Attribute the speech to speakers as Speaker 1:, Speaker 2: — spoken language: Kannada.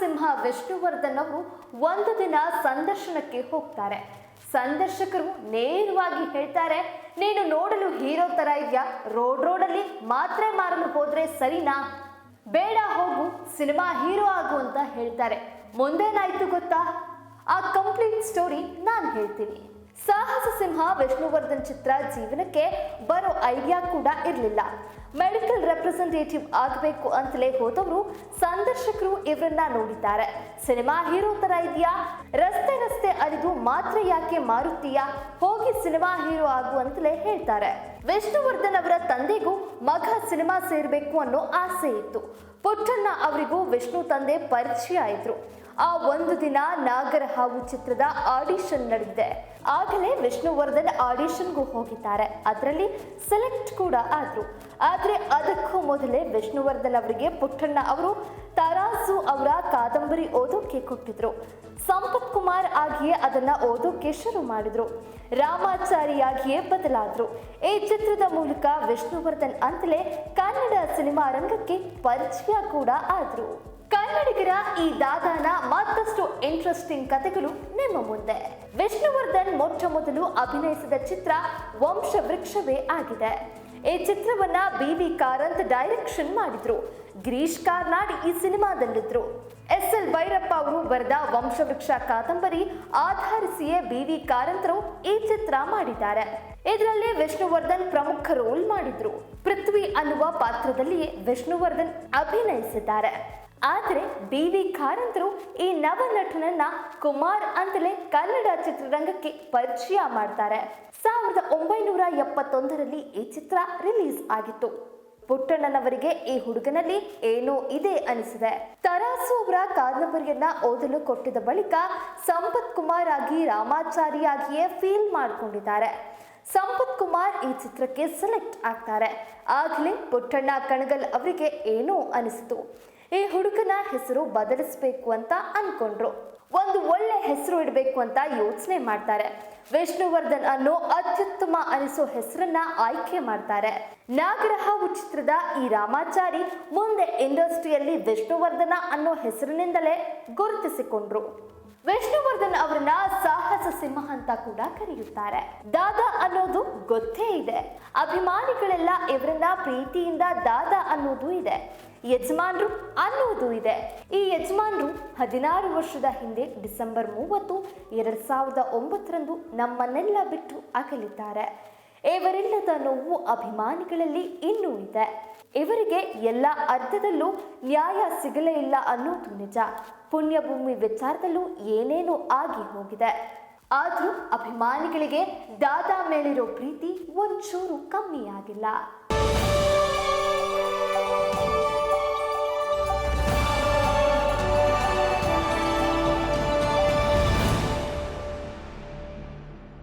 Speaker 1: ಸಿಂಹ ವಿಷ್ಣುವರ್ಧನ್ ಅವರು ಒಂದು ದಿನ ಸಂದರ್ಶನಕ್ಕೆ ಹೋಗ್ತಾರೆ. ಸಂದರ್ಶಕರು ನೇರವಾಗಿ ಹೇಳ್ತಾರೆ, ನೀನು ನೋಡಲು ಹೀರೋ ತರ ಇದೆಯಾ? ರೋಡ್ ರೋಡಲ್ಲಿ ಮಾತ್ರೆ ಮಾರಲು ಹೋದ್ರೆ ಸರಿನಾ? ಬೇಡ ಹೋಗು, ಸಿನಿಮಾ ಹೀರೋ ಆಗು ಅಂತ ಹೇಳ್ತಾರೆ. ಮುಂದೇನಾಯ್ತು ಗೊತ್ತಾ? ಆ ಕಂಪ್ಲೀಟ್ ಸ್ಟೋರಿ ನಾನು ಹೇಳ್ತೀನಿ. ಸಾಹಸ ಸಿಂಹ ವಿಷ್ಣುವರ್ಧನ್ ಚಿತ್ರ ಜೀವನಕ್ಕೆ ಬರೋ ಐಡಿಯಾ ಕೂಡ ಇರಲಿಲ್ಲ. ಮೆಡಿಕಲ್ ರೆಪ್ರೆಸೆಂಟೇಟಿವ್ ಆಗಬೇಕು ಅಂತಲೇ ಹೋದವರು ಸಂದರ್ಶಕರು ಇವರನ್ನ ನೋಡಿದ್ದಾರೆ. ಸಿನಿಮಾ ಹೀರೋ ತರ ಇದೆಯಾ? ರಸ್ತೆ ರಸ್ತೆ ಅರಿದು ಮಾತ್ರ ಯಾಕೆ ಮಾರುತ್ತೀಯಾ? ಹೋಗಿ ಸಿನಿಮಾ ಹೀರೋ ಆಗು ಅಂತಲೇ ಹೇಳ್ತಾರೆ. ವಿಷ್ಣುವರ್ಧನ್ ಅವರ ತಂದೆಗೂ ಮಗ ಸಿನಿಮಾ ಸೇರಬೇಕು ಅನ್ನೋ ಆಸೆ ಇತ್ತು. ಪುಟ್ಟಣ್ಣ ಅವರಿಗೂ ವಿಷ್ಣು ತಂದೆ ಪರಿಚಯ ಇದ್ರು. ಆ ಒಂದು ದಿನ ನಾಗರ ಹಾವು ಚಿತ್ರದ ಆಡಿಷನ್ ನಡೆದಿದೆ. ಆಗಲೇ ವಿಷ್ಣುವರ್ಧನ್ ಆಡಿಷನ್ಗೂ ಹೋಗಿದ್ದಾರೆ. ಅದರಲ್ಲಿ ಸೆಲೆಕ್ಟ್ ಕೂಡ ಆದ್ರು. ಆದ್ರೆ ಅದಕ್ಕೂ ಮೊದಲೇ ವಿಷ್ಣುವರ್ಧನ್ ಅವರಿಗೆ ಪುಟ್ಟಣ್ಣ ಅವರು ತರಾಸು ಅವರ ಕಾದಂಬರಿ ಓದೋಕೆ ಕೊಟ್ಟಿದ್ರು. ಸಂಪತ್ ಕುಮಾರ್ ಆಗಿಯೇ ಅದನ್ನ ಓದೋಕೆ ಶುರು ಮಾಡಿದ್ರು. ರಾಮಾಚಾರಿಯಾಗಿಯೇ ಬದಲಾದ್ರು. ಈ ಚಿತ್ರದ ಮೂಲಕ ವಿಷ್ಣುವರ್ಧನ್ ಅಂತಲೇ ಕನ್ನಡ ಸಿನಿಮಾ ರಂಗಕ್ಕೆ ಪರಿಚಯ ಕೂಡ ಆದ್ರು. ಕನ್ನಡಿಗರ ಈ ದಾದಾನ ಮತ್ತಷ್ಟು ಇಂಟ್ರೆಸ್ಟಿಂಗ್ ಕಥೆಗಳು ನಿಮ್ಮ ಮುಂದೆ. ವಿಷ್ಣುವರ್ಧನ್ ಮೊಟ್ಟ ಮೊದಲು ಅಭಿನಯಿಸಿದ ಚಿತ್ರ ವಂಶವೃಕ್ಷವೇ ಆಗಿದೆ. ಈ ಚಿತ್ರವನ್ನ ಬಿ ವಿ ಕಾರಂತ್ ಡೈರೆಕ್ಷನ್ ಮಾಡಿದ್ರು. ಗಿರೀಶ್ ಕಾರ್ನಾಡ್ ಈ ಸಿನಿಮಾದಲ್ಲಿದ್ರು. ಎಸ್ ಎಲ್ ಭೈರಪ್ಪ ಅವರು ಬರೆದ ವಂಶವೃಕ್ಷ ಕಾದಂಬರಿ ಆಧರಿಸಿಯೇ ಬಿ ವಿ ಕಾರಂತರು ಈ ಚಿತ್ರ ಮಾಡಿದ್ದಾರೆ. ಇದರಲ್ಲಿ ವಿಷ್ಣುವರ್ಧನ್ ಪ್ರಮುಖ ರೋಲ್ ಮಾಡಿದ್ರು. ಪೃಥ್ವಿ ಅನ್ನುವ ಪಾತ್ರದಲ್ಲಿ ವಿಷ್ಣುವರ್ಧನ್ ಅಭಿನಯಿಸಿದ್ದಾರೆ. ಆದ್ರೆ ಬಿ ವಿ ಕಾರಂತರು ಈ ನವ ನಟನನ್ನ ಕುಮಾರ್ ಅಂತಲೇ ಕನ್ನಡ ಚಿತ್ರರಂಗಕ್ಕೆ ಪರಿಚಯ ಮಾಡ್ತಾರೆ. ಸಾವಿರದ ಒಂಬೈನೂರ ಎಪ್ಪತ್ತೊಂದರಲ್ಲಿ ಈ ಚಿತ್ರ ರಿಲೀಸ್ ಆಗಿತ್ತು. ಪುಟ್ಟಣ್ಣನವರಿಗೆ ಈ ಹುಡುಗನಲ್ಲಿ ಏನೋ ಇದೆ ಅನಿಸಿದೆ. ತರಾಸು ಅವರ ಕಾದಂಬರಿಯನ್ನ ಓದಲು ಕೊಟ್ಟಿದ ಬಳಿಕ ಸಂಪತ್ ಕುಮಾರ್ ಆಗಿ ರಾಮಾಚಾರಿಯಾಗಿಯೇ ಫೀಲ್ ಮಾಡಿಕೊಂಡಿದ್ದಾರೆ. ಸಂಪತ್ ಕುಮಾರ್ ಈ ಚಿತ್ರಕ್ಕೆ ಸೆಲೆಕ್ಟ್ ಆಗ್ತಾರೆ. ಆಗಲೇ ಪುಟ್ಟಣ್ಣ ಕಣಗಲ್ ಅವರಿಗೆ ಏನೋ ಅನಿಸಿತು. ಈ ಹುಡುಗನ ಹೆಸರು ಬದಲಿಸಬೇಕು ಅಂತ ಅನ್ಕೊಂಡ್ರು. ಒಂದು ಒಳ್ಳೆ ಹೆಸರು ಇಡಬೇಕು ಅಂತ ಯೋಚನೆ ಮಾಡ್ತಾರೆ. ವಿಷ್ಣುವರ್ಧನ್ ಅನ್ನೋ ಅತ್ಯುತ್ತಮ ಅನಿಸೋ ಹೆಸರನ್ನ ಆಯ್ಕೆ ಮಾಡ್ತಾರೆ. ನಾಗರಹಾವು ಚಿತ್ರದ ಈ ರಾಮಾಚಾರಿ ಮುಂದೆ ಇಂಡಸ್ಟ್ರಿಯಲ್ಲಿ ವಿಷ್ಣುವರ್ಧನ ಅನ್ನೋ ಹೆಸರಿನಿಂದಲೇ ಗುರುತಿಸಿಕೊಂಡ್ರು. ವಿಷ್ಣುವರ್ಧನ್ ಅವರನ್ನ ಸಾಹಸ ಸಿಂಹ ಅಂತ ಕೂಡ ಕರೆಯುತ್ತಾರೆ. ದಾದಾ ಅನ್ನೋದು ಗೊತ್ತೇ ಇದೆ. ಅಭಿಮಾನಿಗಳೆಲ್ಲ ಇವರನ್ನ ಪ್ರೀತಿಯಿಂದ ದಾದಾ ಅನ್ನೋದು ಇದೆ. ಯಜಮಾನ್ರು ಅನ್ನೋದು ಇದೆ. ಈ ಯಜಮಾನ್ರು ಹದಿನಾರು ವರ್ಷದ ಹಿಂದೆ ಡಿಸೆಂಬರ್ ಮೂವತ್ತು, ಎರಡು ಸಾವಿರದ ಒಂಬತ್ತರಂದು ನಮ್ಮನ್ನೆಲ್ಲ ಬಿಟ್ಟು ಅಗಲಿದ್ದಾರೆ. ಇವರಿಲ್ಲದ ನೋವು ಅಭಿಮಾನಿಗಳಲ್ಲಿ ಇನ್ನೂ ಇದೆ. ಇವರಿಗೆ ಎಲ್ಲ ಅರ್ಥದಲ್ಲೂ ನ್ಯಾಯ ಸಿಗಲೇ ಇಲ್ಲ ಅನ್ನೋದು ನಿಜ. ಪುಣ್ಯಭೂಮಿ ವಿಚಾರದಲ್ಲೂ ಏನೇನೋ ಆಗಿ ಹೋಗಿದೆ. ಆದರೂ ಅಭಿಮಾನಿಗಳಿಗೆ ದಾದಾ ಮೇಲಿರೋ ಪ್ರೀತಿ ಒಂಚೂರು ಕಮ್ಮಿ ಆಗಿಲ್ಲ